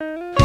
you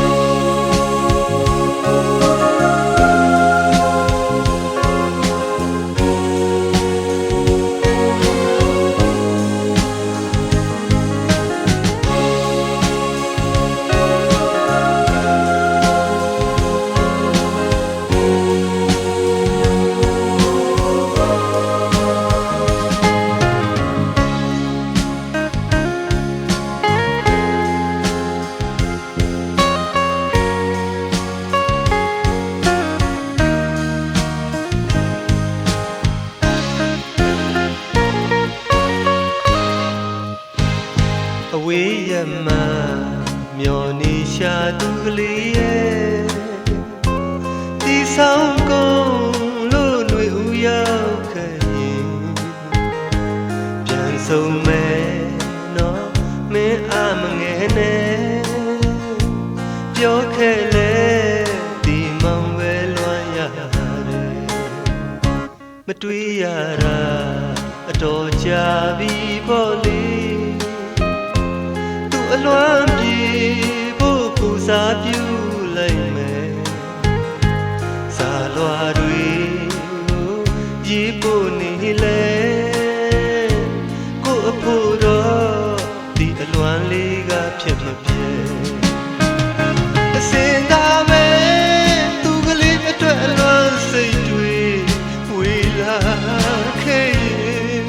အဝေးရမမျောနေရှာသူကလေးရဲ့ဒီဆောင်ကုန်လို့ຫນွေဦးရောက်ခဲ့ရင်ပြန်ဆုံးမယ်နော်မင်းအမငယ်နဲ့ပြောခဲ့လေဒီမောင်ပဲလွမ်းရတယ်မတွေးရတာအတော်ကြာပြီပေါ့လေသူအ လွမ်းပြေဖို့ပူစားပြုလိုက်မယ်စာလွာတွေကိုရေပို့နေလေကိုအဖို့တော့ဒီအလွမ်းလေးကဖြစ်မပြေအစင်သာပဲသူကလေးအတွက်အလွမ်းစိတ်တွေဝေလာခဲ့ရင်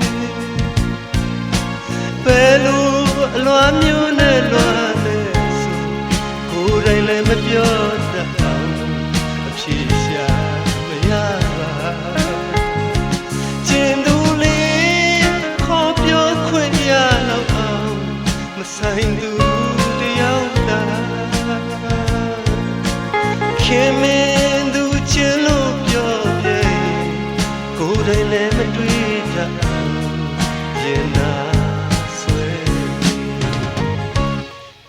ဘယ်လိုအလွမ်းမျိုးနဲ့ လွမ်းလဲဆိုကိုယ်တိုင်လည်းမပြောတတ်အောင်အဖြေရှာမရပါကျင်သူလေးခေါ်ပြောခွင့်ရတော့အောင်မဆိုင်သူ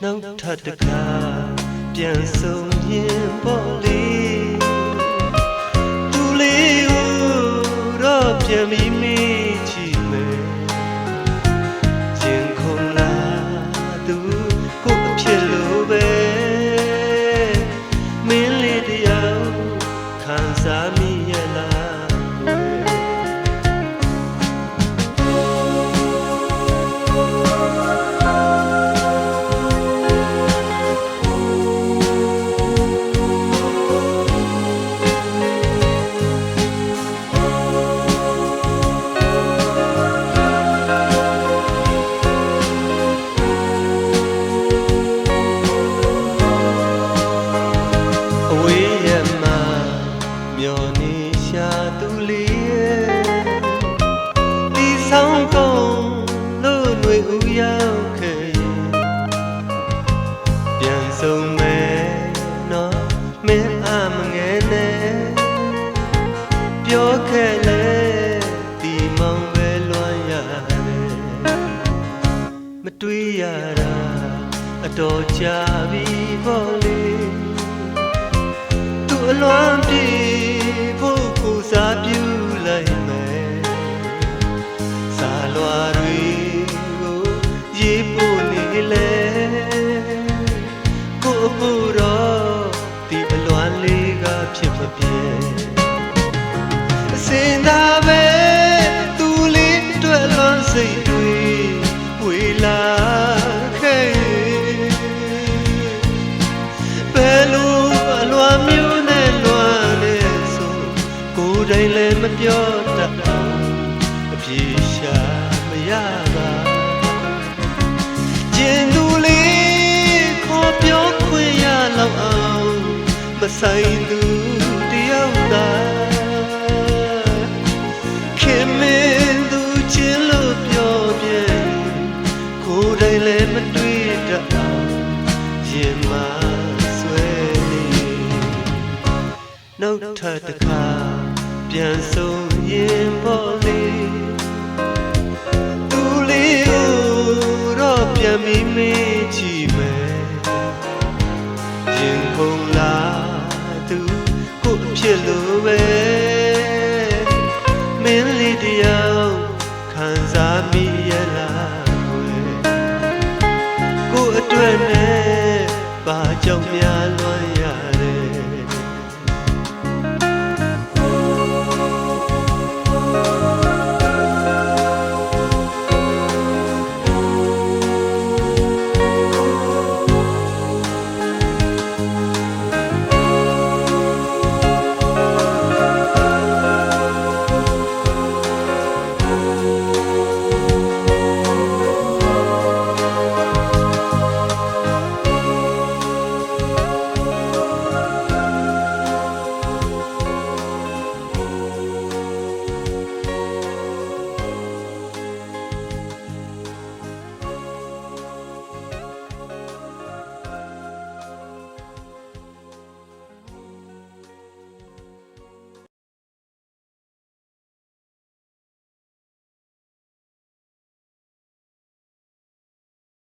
နောက်ထပ်တစ်ခါပြန်ဆုံးရင်ပေါ့လေသူလေးကိုတော့ပြန်ပြီးမေးချင်မယ်ရင်ခုန်လာသူကိုအဖြစ်လို့ပဲမင်းလေးတယောက်ခံစားမိ ဆောင်ကုန်လို့ຫນွေဦးရောက်ခဲ့ရင်ပြန်ဆုံးမယ်နော်မင်းအမငယ်နဲ့ပြောခဲ့လေဒီမောင်ပဲလွမ်းရတယ်မတွေးရတာအတော်ကြာပြီပေါ့လေသူအလွမ်း တိုင်လည်းမပြောတတ်အောင်အပြေရှာမရပါကျင်သူလေးခေါ်ပြောခွင့်ရလောက်အောင်မဆိုင်သူတယောက်သာခင်မင်းသူချင်လို့ပြောပြကိုယ်တိုင်လည်းမတွေ့တတ်အောင်ရင်မဆွဲနေနောက်ထပ်တစ်ခါ ပြန်ဆိုရင်ပေါ်လေသူလေးကိုတော့ပြန်မိမေးကြည့်မယ်ရင်ခုန်လာသူကိုဖြစ်လို့ပဲမင်းလေးတရား